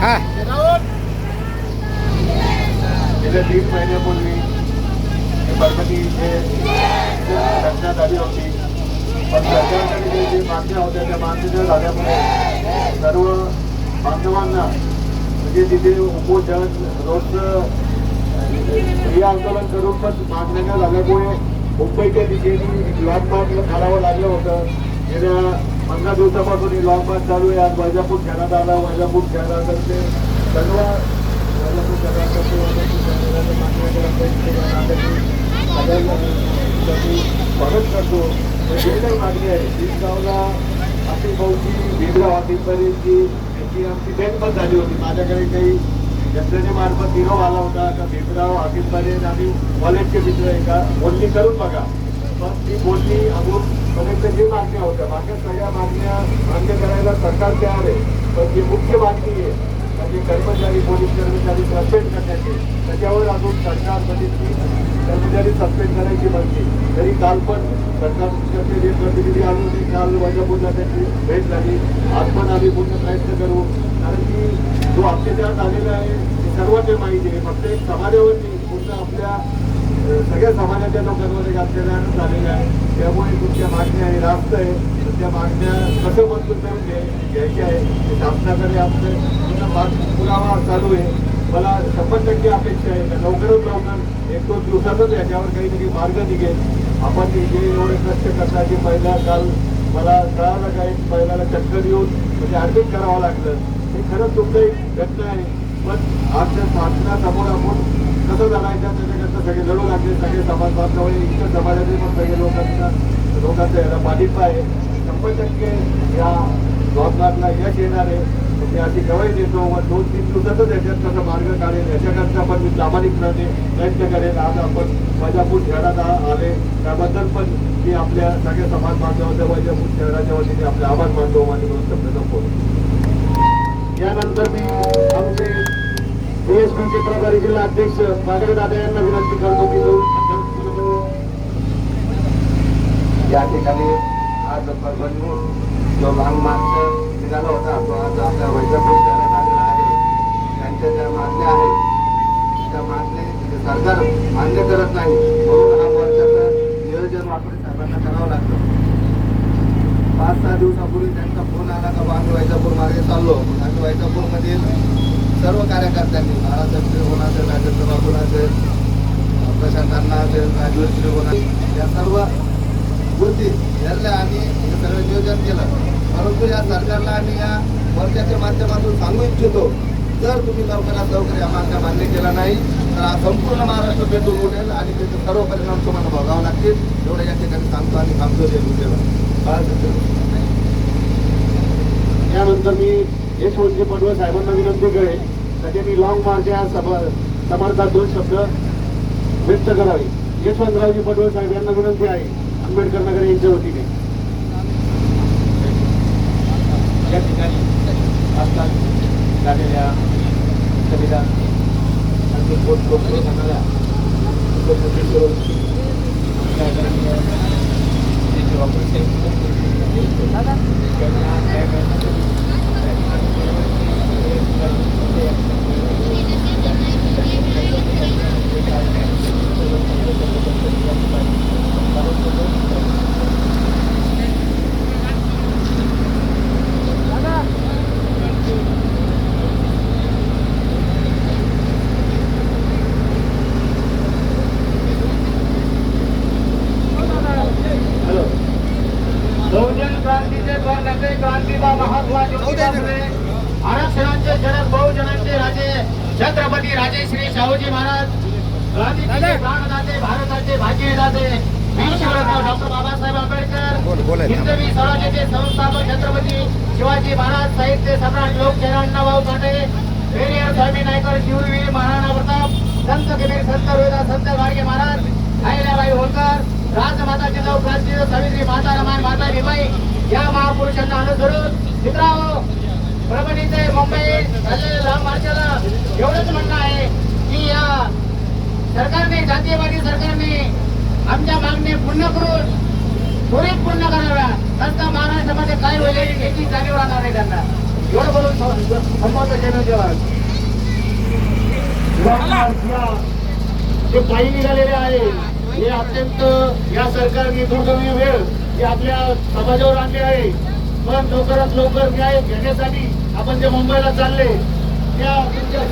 हा. गेल्या तीन महिन्यापूर्वी परभणी इथे चर्चा झाली होती. पण सरकारकडे जे मागण्या होत्या त्या मागण्या झाल्यामुळे सर्व बांधवांना म्हणजे तिथे उपोषण रोजचं क्रिया आंदोलन करून पण मागण्या झाल्यामुळे मुंबईच्या दिशेने एक लॉंग काढावं लागलं होतं. गेल्या पंधरा दिवसापासून ही लॉंग मार्च चालू आहे. आज वैजापूर शहरात आला वैजापूर शहरातर्फे सर्व वैजापूर शहरातर्फे मागण्या करत स्वागत करतो. जे काही मागणी आहे. भीमगावला आशिष भाऊची भीमगाव हॉटेलपर्यंतची याची आमची भेट पण झाली होती. माझ्याकडे काही यंत्रणेमार्फत मार्फत निरोप आला होता. का भीमराव हॉटेलपर्यंत आम्ही कॉलेजचे मित्र आहे का? बोलणी करून बघा. ती बोलणी अजून पर्यंत जी मागण्या होत्या. बाकी सगळ्या मागण्या मान्य करायला सरकार तयार आहे. पण जी मुख्य मागणी आहे म्हणजे कर्मचारी पोलीस कर्मचारी सस्पेंड करण्याची त्याच्यावर अजून सरकार बघितली कर्मचारी सस्पेंड करायची म्हणते. तरी काल पण सरकारचे जे प्रतिनिधी आणून होती काल पुन्हा त्यांची भेट झाली. आज पण आम्ही पूर्ण प्रयत्न करू. कारण की जो अत्याचार झालेला आहे ते माहिती आहे. फक्त एक समाजावरती पूर्ण आपल्या सगळ्या समाजाच्या लोकांमध्ये एक झालेल्या आहे. त्यामुळे तुमच्या मागण्या आहे रास्त आहे. तर त्या मागण्या कसं मंजूर करून घ्याय घ्यायच्या आहे. शासनाकडे आपलं पूर्ण पुरावा चालू आहे. मला शंभर टक्के अपेक्षा आहे. का लवकरात लवकर एक दोन दिवसातच याच्यावर काही काही मार्ग निघेल. आपण जे एवढे कष्ट करता की पहिला काल मला कळालं काही पहिल्याला चक्कर येऊन म्हणजे ऍडमिट करावं लागलं. हे खरंच तुमचं एक घटना आहे. पण आजच्या शासनासमोर आपण कसं जगायचं त्याच्याकडनं सगळे लढू लागले सगळे समाज बांधव इतर समाजाचे पण सगळे लोकांना लोकांचा याला पाठिंबा आहे. शंभर टक्के या जबाबदारला यश येणार आहे. मी अशी गवाही देतो. व दोन तीन दिवसातच याच्यात कसं मार्ग काढेल याच्याकरता पण मी प्रामाणिकपणे प्रयत्न करेन. आज आपण वैजापूर शहरात आले. त्याबद्दल पण मी आपल्या सगळ्या समाज बांधवाच्या वैजापूर शहराच्या वतीने आपले आभार मानतो आणि म्हणून शब्द संपवतो यानंतर मी आमचे एएसपीचे प्रभारी जिल्हा अध्यक्ष मागरे दादा यांना विनंती करतो की जाऊन या ठिकाणी आज परभणीहून जो लहान मार्च निघाला होता तो आज आपल्या वैजापूर शहरात आलेला आहे. त्यांच्या ज्या मागण्या आहेत त्या मागण्या म्हणजे सरकार मान्य करत नाही. म्हणून हा मोर्चाचं नियोजन वापरून साहेबांना करावं लागतं. पाच सहा दिवसापूर्वी त्यांचा फोन आला का आम्ही वैजापूर मार्गे चाललो. आम्ही वैजापूरमधील सर्व कार्यकर्त्यांनी बाळासाहेब श्रीगोन असेल राजेंद्र बाबून असेल प्रशांत असेल राजवीर श्रीगोन या सर्व गोष्टी यातल्या आणि हे सर्व नियोजन केलं. परंतु या सरकारला आम्ही या वर्षाच्या माध्यमातून सांगू इच्छितो जर तुम्ही लवकरात लवकर या मागण्या मान्य केला नाही तर हा संपूर्ण महाराष्ट्र पेटून उठेल आणि त्याचे सर्व परिणाम तुम्हाला भोगावे लागतील. एवढं या ठिकाणी सांगतो आणि सांगतो ते उद्याला यानंतर मी यशवंतजी पडवळ साहेबांना विनंती करेल तर त्यांनी लॉंग मार्च या सभा समार्थात दोन शब्द व्यक्त करावे. यशवंतरावजी पडवळ साहेब यांना विनंती आहे. आंबेडकर नगर यांच्या वतीने. या ठिकाणी आजकाल झालेल्या संविधान आणि पोट लोकप्रिय होणाऱ्या लोकप्रतिनिधी आपल्या आदरणीय श्री बापूसाहेब यांना न्याय हॅलो बहुजन क्रांतीचे करण्याचे क्रांतीबा महात्मा आरक्षणाचे जनक बहुजनांचे राजे छत्रपती राजे श्री शाहूजी महाराज क्रांतीचे प्राणदाते भारताचे भाग्यदाते विश्वरत्न डॉक्टर बाबासाहेब आंबेडकर हिंदवी स्वराज्याचे संस्थापक छत्रपती शिवाजी महाराज साहित्य सम्राट लोकशाही अण्णाभाऊ साठे पेरियार स्वामी नायकर शिववीर महाराणा प्रताप संत कबीर संत रोहिदास संत गाडगे महाराज अहिल्याबाई होळकर राजमाता जिजाऊ क्रांती सावित्री माता रमाई माता भीमाई या महापुरुषांना अनुसरून मित्रांनो परभणी ते मुंबई चाललेल्या लांब मार्चाला एवढंच म्हणणं आहे की या सरकारने जातीयवादी सरकारने आमच्या मागणी पूर्ण करून त्वरित पूर्ण कराव्या. नसता महाराष्ट्रामध्ये काय होईल याची जाणीव राहणार नाही त्यांना. एवढं बोलून संपवतो जय जवान. या जे पायी निघालेले आहे हे अत्यंत या सरकारने दुर्दैवी वेळ ही आपल्या समाजावर आणली आहे. पण लवकरात लवकर न्याय घेण्यासाठी आपण जे मुंबईला चालले त्या तुमच्या